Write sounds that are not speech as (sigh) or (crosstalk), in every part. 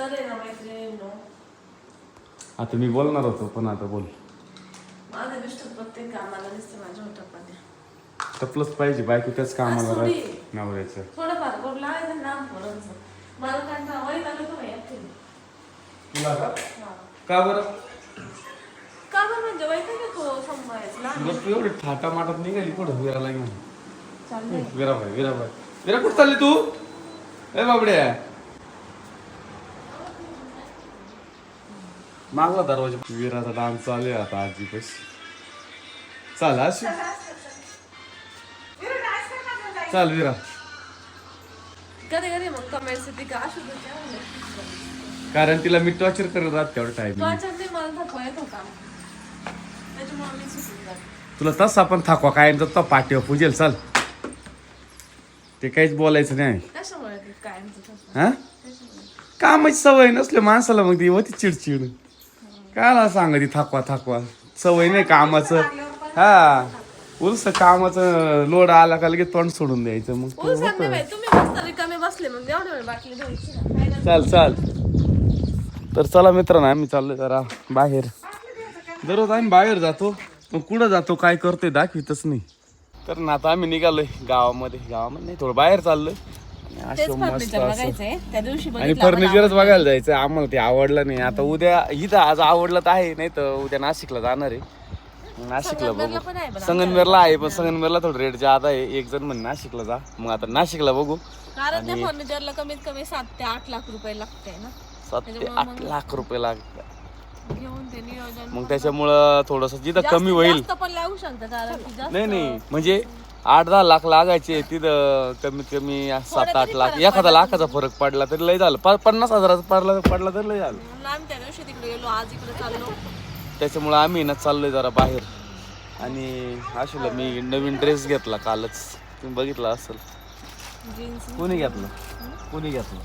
तर आहे ना मैत्रिणींनो. आता मी बोलणार होतो पण आता बोल. माझा मिस्टर प्रत्येक कामाला दिसते माझ्या टपलंच पाहिजे बायको त्याच कामाला असू राहत दे. नवऱ्याचं. थोडंफार लावायचं नाम थोडंसं. मला आलं का माहिती actually? तुला का. का बरं? का बरं म्हणजे वाईट आहे का तो सांभाळायचं? लहान तुला तू एवढी थाटा माटात निघाली कुठं? विराला घेऊन. चाललंय. विराबाई विराबाई विरा कुठं चालली तू? ए बाबड्या. मागला दरवाजा. विराचा डान्स चालू आहे आता आजी पैसे चाल अशी. चाल विरा काय. कारण तिला मी टॉर्चर करत राहत तेवढं टाइम तुला तसा पण थाकवा कायम तो पाठीवर पूजेल चाल. ते काहीच बोलायचं नाही. हा? कामाची सवय नसले माणसाला मग ती होती चिडचिड. काय सांगा ती थकवा थकवा. सवय नाही कामाचं. हा. उलस कामाचं लोड आला का लगेच तोंड सोडून द्यायचं. मग मग. काय नाही. चाल चाल. तर चला मित्रांनो आम्ही चाललोय जरा बाहेर. दररोज आम्ही बाहेर जातो. पण कुठं जातो काय करतोय दाखवितच नाही. तर ना आता आम्ही निघालोय गावामध्ये. गावामध्ये नाही थोडं बाहेर चाललोय. तेच फर्निचर असं. बघायचंय. त्या दिवशी आणि बघितलं आम्हाला फर्निचरच बघायला जायचं. आम्हाला ते आवडलं नाही. आता उद्या इथं आज आवडलं तर आहे नाही तर उद्या नाशिकला जाणार आहे. नाशिकला संगमनेरला बघू. पण आहे पण संगनमेरला आहे पण संगनमेरला थोडं रेट जादा आहे. एक जण म्हणे नाशिकला जा. मग आता नाशिकला बघू. कारण त्या फर्निचरला कमीत कमी सात ते आठ लाख रुपये लागते ना. सात ते आठ लाख रुपये लागतात. घेऊन ते नियोजन मग त्याच्यामुळं थोडस जिथं कमी होईल. जास्त पण लागू शकतं कारण की जास्त नाही. नाही म्हणजे आठ दहा लाख लागायचे तिथं कमीत कमी सात आठ लाख. एखादा लाखाचा फरक पडला तरी लय झालं. प- पन्नास हजाराचा पडला पडला तरी लय झालं. म्हणून आम्ही त्या दिवशी तिकडे गेलो आज इकडे चाललो. त्याच्यामुळं आम्ही ना चाललोय जरा बाहेर. आणि आशूला मी नवीन ड्रेस घेतला कालच. तुम्ही बघितला असेल. जीन्स कोणी घेतला. कोणी घेतला?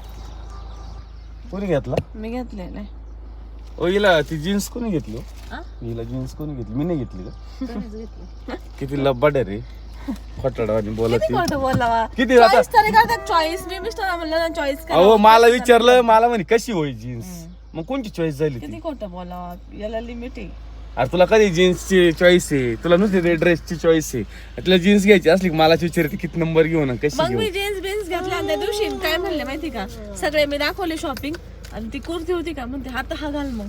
कोणी घेतला? मी घेतले नाही. ओ हिला ती जीन्स कोणी घेतली हो? हिला जीन्स कोणी घेतली? मी नाही घेतली का? किती लब्बाड आहे रे. खोटाडवानी बोलत किती खोटं बोलावा? किती आता चॉईस तरी करतात चॉईस मी मिस्टर म्हणलं ना चॉईस अहो मला विचारलं मला म्हणे कशी होईल जीन्स मग कोणती चॉईस झाली ती? किती खोटं बोलावा? याला लिमिट आहे. अरे तुला कधी जीन्सची चॉईस आहे? तुला नुसती ते ड्रेसची चॉईस आहे. तुला जीन्स घ्यायची असली की मला विचारते किती नंबर घेऊ ना कशी मग घेऊ? मी जीन्स बिन्स घेतल्या आणि त्या दिवशी काय म्हणले माहिती का? सगळे मी दाखवले शॉपिंग आणि ती कुर्ती होती का? म्हणते आता हा घाल मग.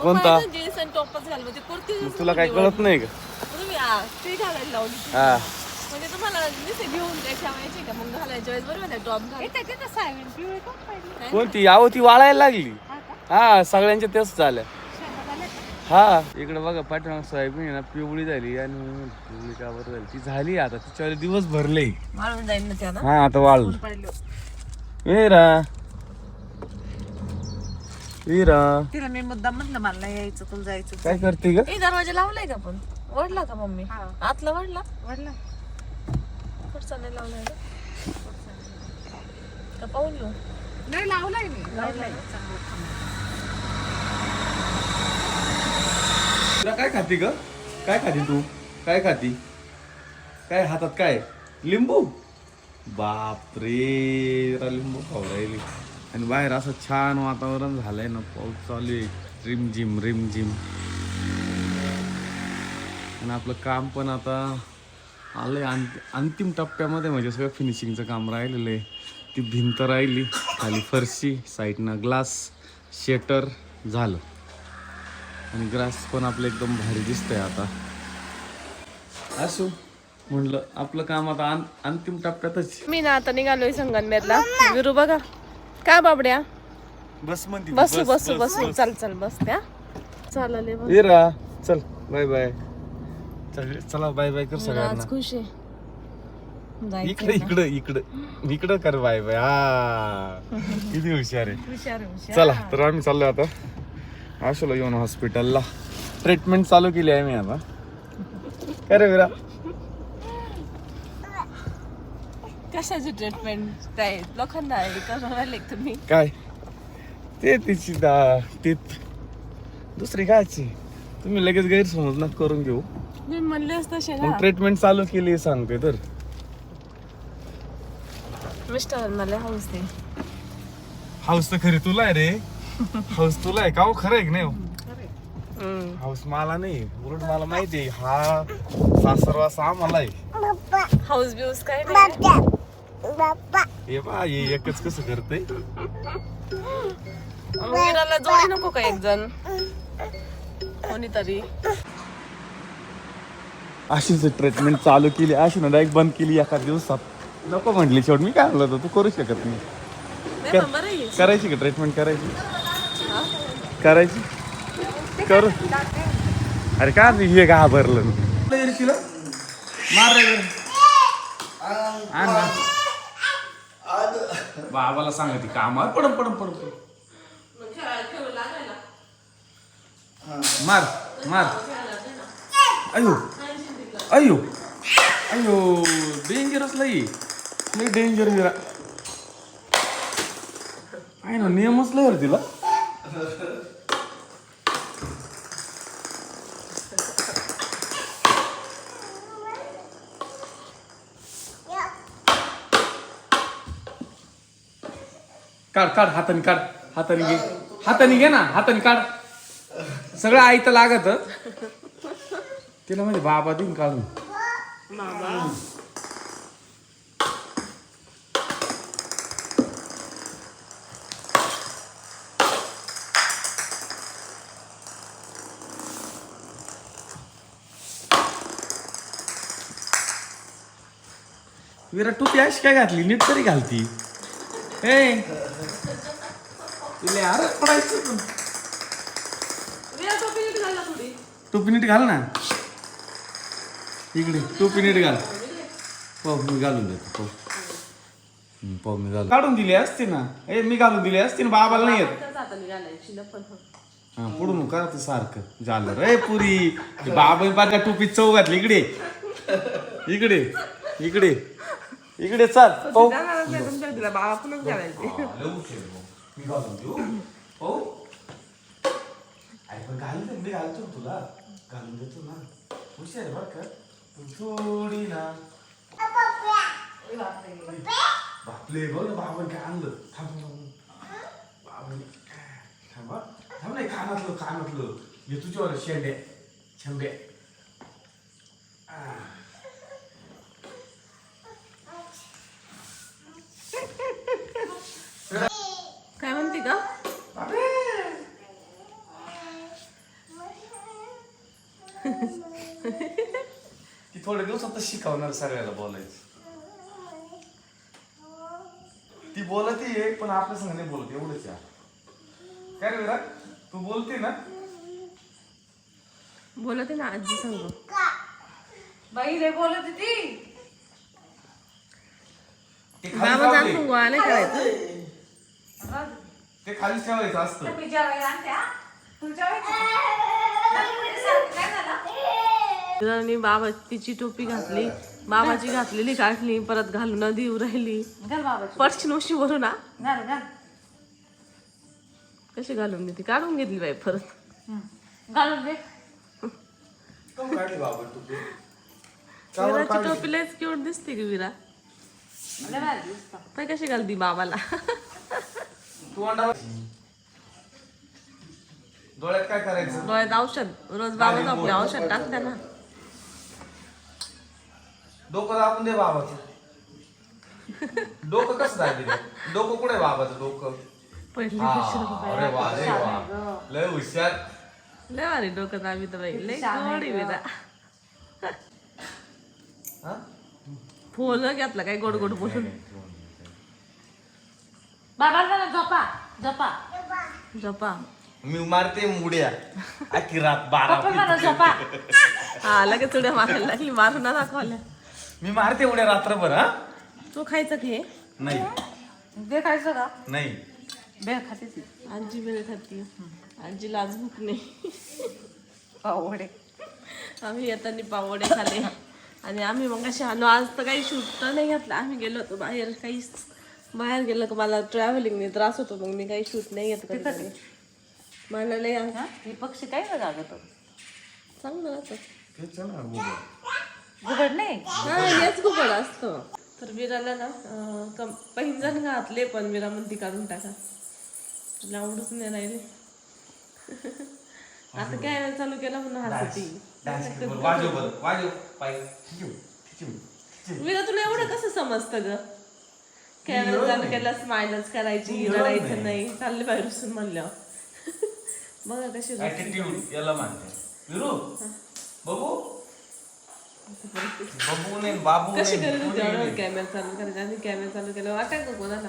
कोणता? जीन्स आणि टॉपच घाल म्हणजे कुर्ती मग तुला काय कळत नाही का? तुम्ही आ, ती घालायला लावली. हा. म्हणजे तुम्हाला नुसते घेऊन ते ठेवायची का? मग घालायच्या वेळेस बरोबर टॉप घाल कोणती यावं ती वाळायला लागली. हा सगळ्यांच्या तेच झाल्या हा. इकडे बघा सोयाबीन आहे ना पिवळी झाली. आणि मी म्हणलं, पिवळी का बरं झाली? ती झाली आता तिच्यावर दिवस भरले. जाईल ना ना हा आता वाळलं पडलो. विरा. विरा. तिला मी मुद्दाम म्हटलं मला नाही यायचं तुला जायचं. काय करते ग? दरवाजा लावलाय का पण? वडला का मम्मी? आतला वडला वडला नाही लावलाय का का पाहून येऊ. नाही लावलाय मी. लावलाय. तुला काय खाती ग? काय खाती तू? काय खाती? काय हातात काय? लिंबू? बापरे लिंबू खाऊ राहिली. आणि बाहेर असं छान वातावरण झालंय ना पाऊस चालू आहे. रिमझिम रिमझिम आणि आपलं काम पण आता आलंय अंत अंतिम टप्प्यामध्ये म्हणजे सगळं फिनिशिंगचं काम राहिलेलं आहे. ती भिंत राहिली खाली फरशी साईडनं ग्लास शेटर झालं. आणि ग्रास पण आपलं एकदम भारी दिसतंय आता. असो म्हणलं आपलं काम आता अं- अंतिम टप्प्यातच. मी ना आता निघालोय संगनमेरला. विरू बघा. काय बाबड्या? बस म्हणते. बसू बसू बसू चल चल बस त्या. चालले चल बाय बाय. चल चला बाय बाय कर सगळ्यांना. खुश आहे. जायचं इकडे इकडे इकडे. इकडं कर बाय बाय हा. किती हुशार आहे. हुशार आहे, हुशार. चला तर आम्ही चाललोय आता. आशोला घेऊन हॉस्पिटलला ट्रीटमेंट चालू केली आहे मी आता. काय रे विरा. कशाची ट्रीटमेंट काय लोखंड आहे का? तुम्ही. काय? ते तिची दा ते दुसरी कायची तुम्ही लगेच गैरसमज ना करून घेऊ. मी म्हणलेच तसे ना मग ट्रीटमेंट चालू केली सांगते तर. मिस्टर मला हाऊस दे. हाऊस तर खरी तुला आहे रे. (laughs) हाऊस तुला आहे का हो? खरं आहे की नाही हो? हाऊस मला नाही. उलट मला माहिती आहे हा सासरवास आम्हाला आहे. हाऊस बिऊस काय नाही. हे बा हे एकच कसं करतय मग वीराला जोडी नको का एक जण कोणीतरी. अशीच ट्रीटमेंट चालू केली अशी ना डायरेक्ट बंद केली एका दिवसात. नको म्हटली शेवट मी काय म्हणलं होतं, तू करू शकत नाही. करायची का ट्रीटमेंट करायची? करायची? कर. अरे का नाही हे घाबरलं मार रे. आण ना. बाबाला सांगते कामावर पडम पडम पडम पडम. मार मार. अयो. अयो अयो डेंजरस लई. लई डेंजर विरा आहे ना नियमच लय रे तिला काढ काढ हाताने काढ हाताने घे. हाताने घे ना हाताने काढ. सगळं आई तर लागत. तिला म्हणजे बाबा देईन काढून. बाबा. विरा टोपी अशी काय घातली? नीट तरी घालती. ए. तिला यार पडायचं टोपी नीट घाल ना थोडी टोपी नीट घाल ना इकडे टोपी नीट घाल. पाहू मी घालून देतो पाहू. पाहू मी घालून. काढून दिली असते ना. ए मी घालून दिली असते ना बाबाला नाही येत. हा पुढून करा ते सारखं. झालं रे पुरी. बाबा पाहिजे टोपी चव घातली. इकडे. इकडे. इकडे. इकडे चाल पाहू. घालून हो मी घालतो तुला. घालून देतो ना. हुशार आहे बरं का? पण थोडी ना बापले बघ ना बाबा काय आणलं थांब बाबा थांब हा. थांब नाही कानातलं कानातलं हे तुझ्यावर शेंडे शेंडे काय म्हणते का ती थोड्या दिवसात शिकवणार सगळ्याला बोलायचं. ती बोलती आहे पण आपल्या संग नाही बोलत एवढंच आहे. काय रे तू बोलते ना? बोलते ना आजी सांग. बाई रे बोलत होती ते खाली बाबा जाऊ दे. जाणून गोळा नाही करायचं. ते खालीच ठेवायचं असतं. मी जेवायला आणत्या तुझ्या काय झालं? वीराने बाबा तिची टोपी घातली. बाबाची घातलेली काढली परत घालून नदी राहिली. घाल बाबाची. परची नोशी भरून ना घाल घाल. कशी घालून घेतली काढून घेतली बाई परत. घालून दे. बाबा? विराची टोपी लयच क्यूट दिसते की विरा. भारी. पाय कशी घालती बाबाला? डोळ्यात काय करायचं? डोळ्यात औषध. रोज बाबा आपले औषध टाकते ना. डोकं दाबून दे बाबाचं. डोकं कसं दाबी डोकं कुठे बाबाचं डोकं? हा, अरे वा अरे वा. लय हुशार. लय भारी डोकं दाबी तर बाई. लय गोडी हा? फोन घेतला काय गोड गोड बोलून? बाबा जरा झोपा झोपा. जपा मी मारते मुड्या. अख्खी रात बारा पप्पा मला झोपा. हा लगेच उड्या मारायला लागली. मारून ना दाखवल्या मी मारते उड्या रात्रभर हा? तू खायचं घे. नाही. दे खायचं का? नाही. बे खाते ती. आजी वेळ खाती आजीला आज भूक नाही. आवडे आम्ही येताना पावडे खाले. आणि आम्ही मग असे आलो आज तर काही शूट तर नाही घातलं. आम्ही गेलो होतो बाहेर. काही बाहेर गेलो का मला ट्रॅव्हलिंगने त्रास होतो. मग मी काही शूट नाही घेत कधी कधी. मला लय आ- ही? पक्षी काय चांगलं राहतं तेच आहे ना, उभं. घुबड नाही? हा हेच घुबड असतो. तर विराला ना कम- पैंजण घातले पण विरा म्हणती काढून टाका. तुला आवडच नाही राहिले. आता काय चालू केला म्हणून हसती. ठिचूम. विरा तुला एवढं कसं समजतं ग? कॅमेरा चालू केला स्माइलच करायची रडायचं नाही. चालले बाहेर बसून म्हणल्यावर बघा कशी याला म्हणते विरू बघू. बघू नाही बाबू कशी करत होती. कॅमेरा चालू करायचा? आणि कॅमेरा चालू केला वाटाय का कोणाला?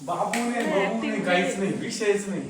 बाबू बाबू नाही काहीच नाही विषयच नाही.